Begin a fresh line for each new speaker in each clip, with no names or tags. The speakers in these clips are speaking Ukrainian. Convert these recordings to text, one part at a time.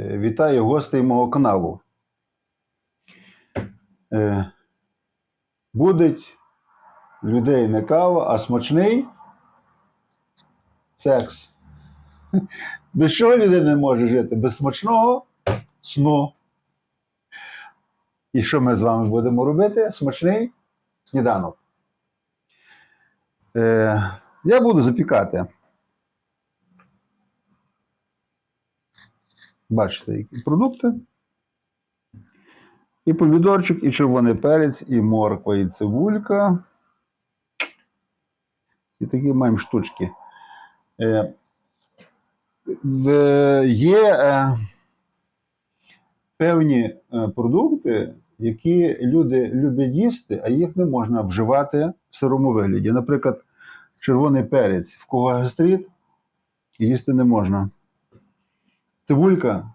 Е, Вітаю гостей мого каналу. Е, Будить людей не кава, а смачний секс. Без чого людина не може жити? Без смачного сну. І що ми з вами будемо робити? Смачний сніданок. Е, я буду запікати. Бачите, які продукти. І помідорчик, і червоний перець, і морква, і цибулька. І такі маємо штучки. Е, є е, певні е, продукти, які люди люблять їсти, а їх не можна вживати в сирому вигляді. Наприклад, червоний перець, в кого гастрит, їсти не можна. Цибулька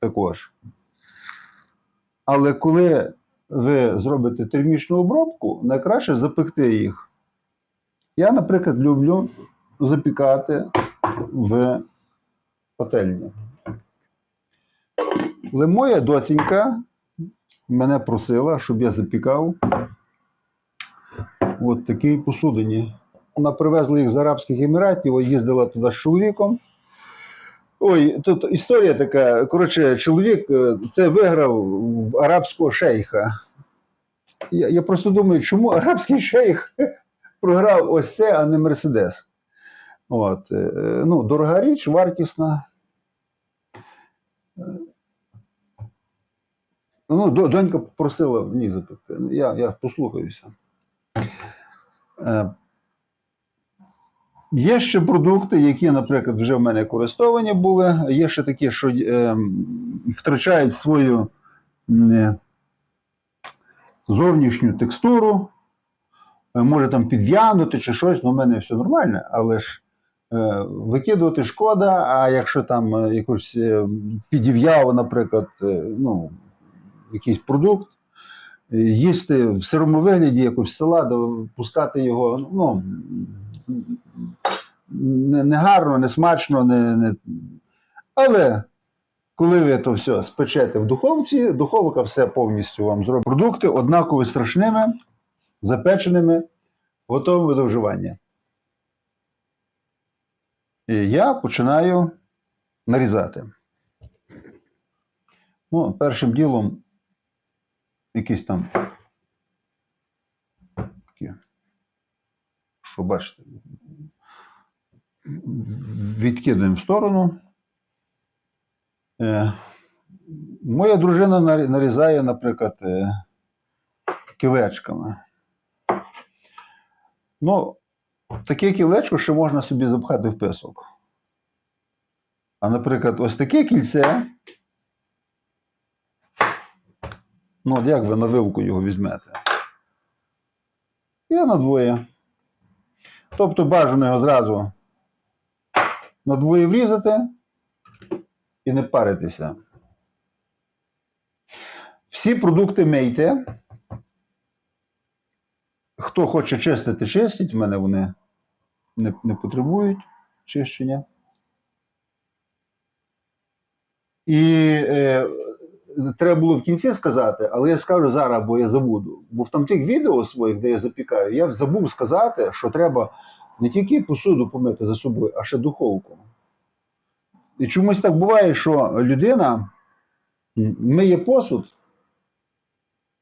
також. Але коли ви зробите термічну обробку, найкраще запекти їх. Я, наприклад, люблю запікати в пательні. Але моя доцінька мене просила, щоб я запікав от такій посудині. Вона привезла їх з Арабських Еміратів, їздила туди з чоловіком. Ой, тут історія така. Коротше, чоловік е, це виграв в арабського шейха. Я, я просто думаю, чому арабський шейх програв ось це, а не Мерседес. От, е, ну, дорога річ, вартісна. Е, Ну, донька просила мені запекти. Ну, Я, я послухаюся. Е, Є ще продукти, які, наприклад, вже в мене користовані були. Є ще такі, що е, втрачають свою м, зовнішню текстуру, Е, може там підв'янути чи щось, ну в мене все нормально, але ж е, викидувати шкода, а якщо там е, якусь е, підів'яв, наприклад, е, ну, якийсь продукт, е, їсти в сирому вигляді якусь салат, пускати його, ну, не, не гарно, не смачно, не, не... але коли ви то все спечете в духовці, духовка все повністю вам зробить. Продукти однаково страшними, запеченими, готовими до вживання. І я починаю нарізати. Ну, першим ділом якісь там такі, що бачите, відкидаємо в сторону. Е, моя дружина нарізає, наприклад, е, кілечками. Ну, таке кілечко ще можна собі запхати в писок. А, наприклад, ось таке кільце. Ну, от як ви на вилку його візьмете? Я на двоє. Тобто бажано його зразу на двоє врізати і не паритися. Всі продукти мийте. Хто хоче чистити, чистить. В мене вони не, не потребують чищення. І е, треба було в кінці сказати, але я скажу зараз, бо я забуду. Бо в там тих відео своїх, де я запікаю, я забув сказати, що треба не тільки посуду помити за собою, а ще духовку. І чомусь так буває, що людина миє посуд,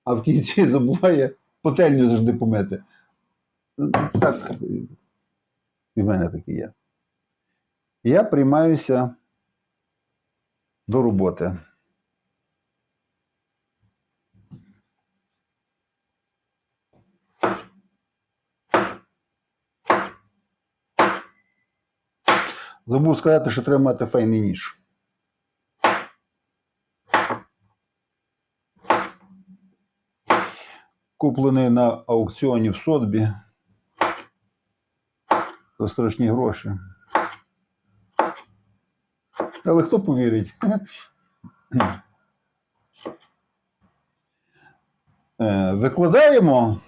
а в кінці забуває пательню завжди помити. Так, і в мене таке є. Я приймаюся до роботи. Забув сказати, що треба мати файний ніж. Куплений на аукціоні в Сотбі. За страшні гроші. Але хто повірить? Е, Викладаємо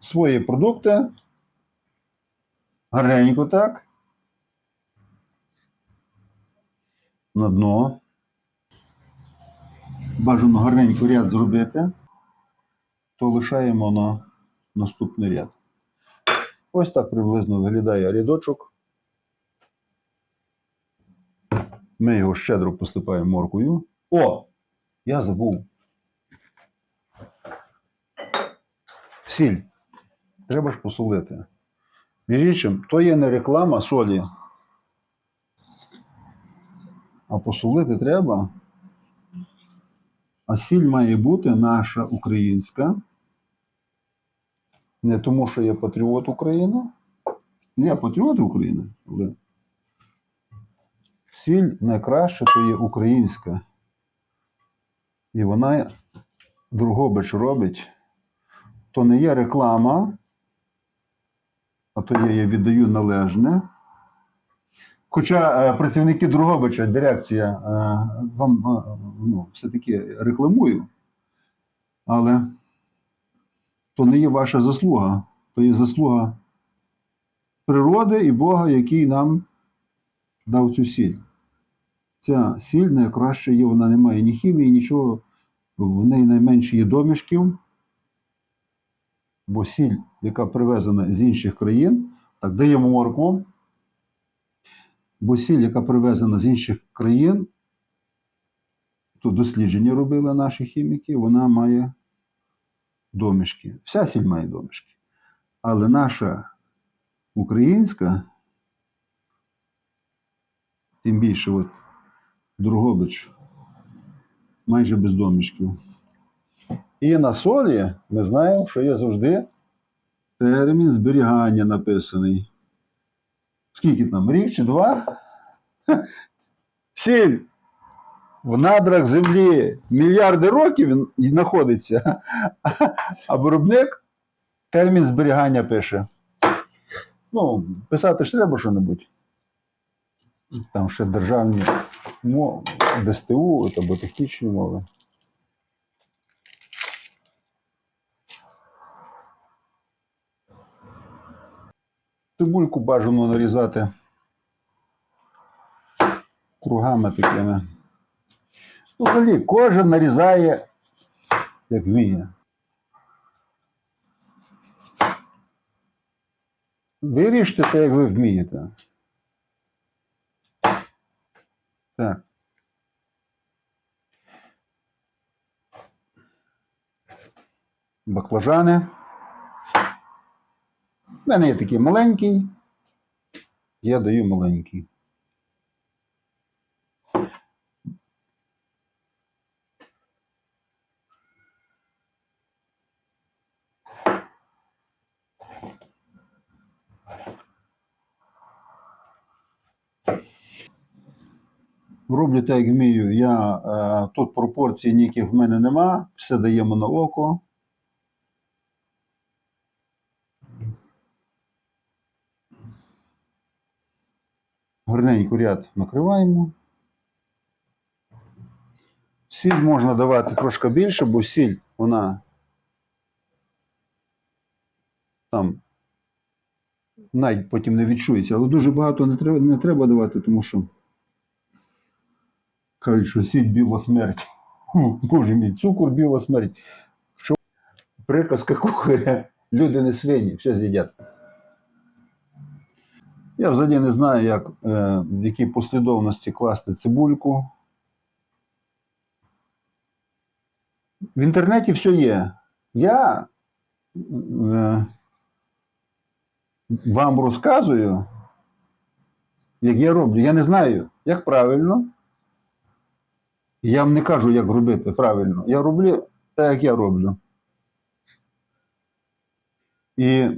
свої продукти. Гарненько так. На дно. бажано гарненько ряд зробити, то лишаємо на наступний ряд. Ось так приблизно виглядає рядочок. Ми його щедро посипаємо моркою. О! Я забув. Сіль. Треба ж посолити. Між іншим, то є не реклама солі. А посолити треба. А сіль має бути наша українська. Не тому, що я патріот України. Я патріот України, але сіль найкраще то є українська. І вона Другобич робить. То не є реклама, а то я її віддаю належне. Хоча е, працівники Другобича, дирекція, е, вам е, ну, все-таки рекламую, але то не є ваша заслуга, то є заслуга природи і Бога, який нам дав цю сіль. Ця сіль найкраще є, вона не має ні хімії, нічого, в неї найменше є домішків, бо сіль, яка привезена з інших країн, так даємо моркву. Бо сіль, яка привезена з інших країн, то дослідження робили наші хіміки, вона має домішки. Вся сіль має домішки. Але наша українська, тим більше от Другобич, майже без домішків. І на солі ми знаємо, що є завжди термін зберігання написаний. Скільки там? Рік чи два? Сіль в надрах землі мільярди років знаходиться, а виробник термін зберігання пише. Ну, писати ж треба що-небудь. Там ще державні мови, ДСТУ або технічні мови. Цибульку бажано нарізати кругами такими. Ну, Взагалі, кожен нарізає, як вміє. Виріште те, як ви вмієте. Так. Баклажани. У мене є такий маленький. Я даю маленький. Роблю так, як вмію. Я, е, тут пропорцій ніяких в мене нема, все даємо на око. Гарненько ряд накриваємо. Сіль можна давати трошки більше, бо сіль вона там навіть потім не відчується, але дуже багато не треба, не треба давати, тому що кажуть, що сіль біла смерть. Боже мій, цукор біла смерть. Що приказка кухаря, люди не свині, все з'їдять. Я взагалі не знаю, як, е, в якій послідовності класти цибульку. В інтернеті все є. Я е, вам розказую, як я роблю. Я не знаю, як правильно. Я вам не кажу, як робити правильно. Я роблю так, як я роблю. І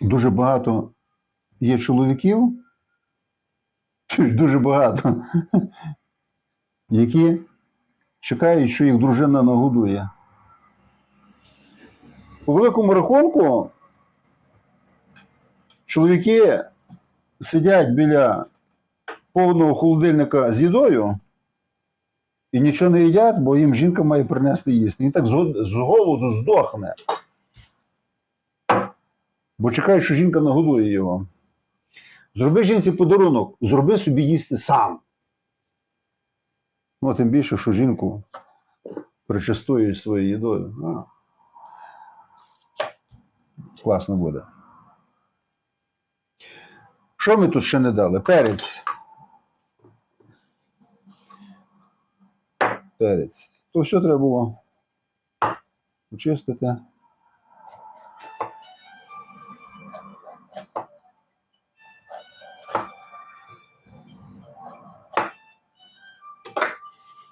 дуже багато є чоловіків, дуже багато, які чекають, що їх дружина нагодує. У великому рахунку чоловіки сидять біля повного холодильника з їдою і нічого не їдять, бо їм жінка має принести їсти. Він так з голоду здохне. Бо чекає, що жінка нагодує його. Зроби жінці подарунок, зроби собі їсти сам. Ну, тим більше, що жінку причастують своєю їдою. А. Класно буде. Що ми тут ще не дали? Перець. Перець. То все треба було очистити.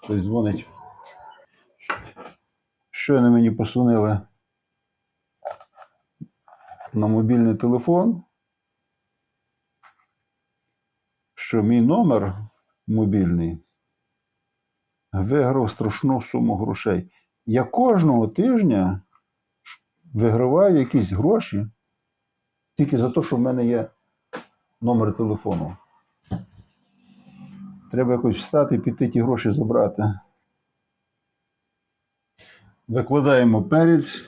Хтось дзвонить. Щойно мені посунили на мобільний телефон, що мій номер мобільний виграв страшну суму грошей. Я кожного тижня виграваю якісь гроші тільки за те, що в мене є номер телефону. Треба якось встати піти ті гроші забрати. Викладаємо перець.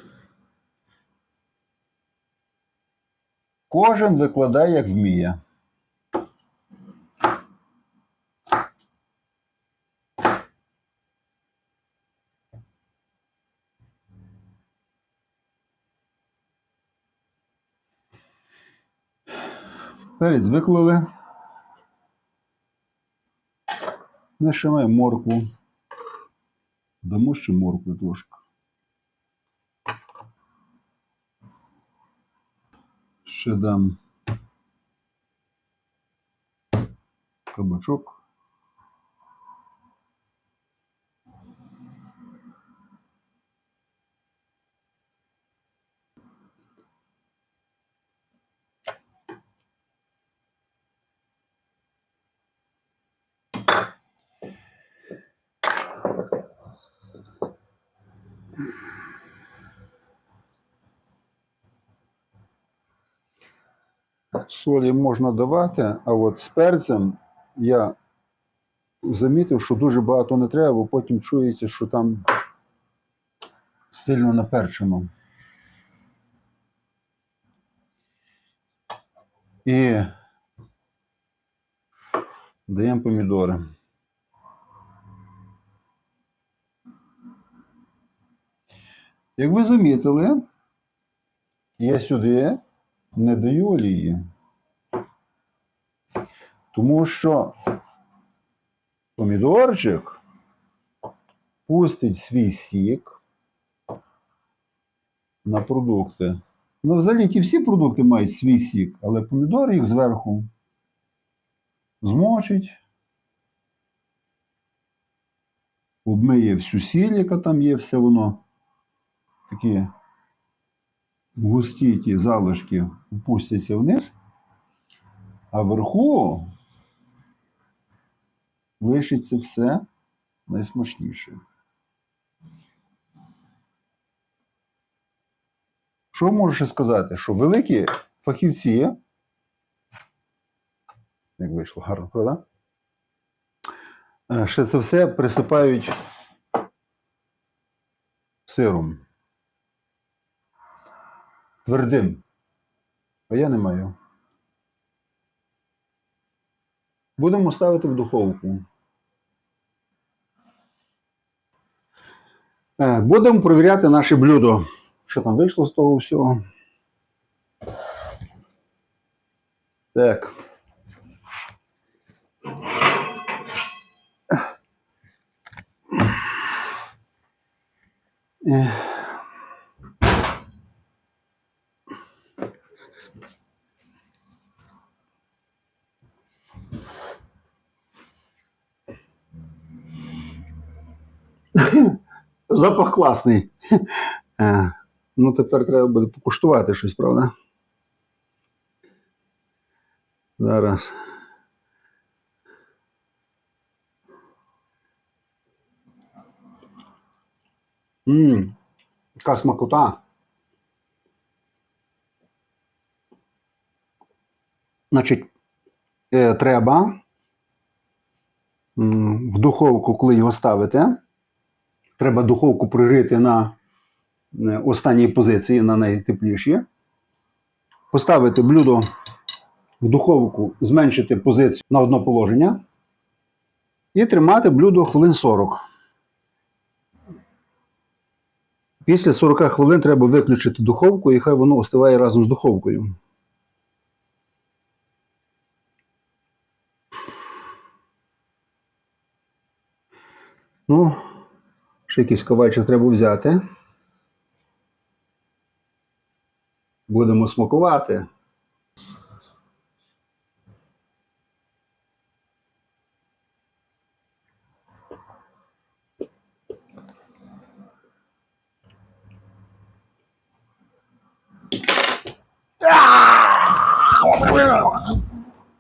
Кожен викладає, як вміє. Перець виклали. Ще моркву. Дамо ще моркви трошки. Ще дам кабачок. Солі можна давати, а от з перцем я замітив, що дуже багато не треба, бо потім чується, що там сильно наперчено. І даємо помідори. Як ви замітили, я сюди не даю олії. Тому що помідорчик пустить свій сік на продукти. Ну, взагалі ті всі продукти мають свій сік, але помідор їх зверху змочить, обмиє всю сіль, яка там є, все воно такі густі ті залишки опустяться вниз, а вверху лишиться все найсмачніше. Що можу сказати? Що великі фахівці, як вийшло гарно, правда? Е, Ще це все присипають сиром. Твердим. А я не маю. Будемо ставити в духовку. Е, Будемо перевіряти наше блюдо. Що там вийшло з того всього? Так. Е. Запах класний. Е, Ну, тепер треба буде покуштувати щось, правда? Зараз. Ммм, яка смакота. Значить, е, треба в духовку, коли його ставите, треба духовку пририти на е, останній позиції, на найтепліші. Поставити блюдо в духовку, зменшити позицію на одно положення і тримати блюдо хвилин 40. Після 40 хвилин треба виключити духовку і хай воно остиває разом з духовкою. Ну, ще якийсь ковальчик треба взяти. Будемо смакувати.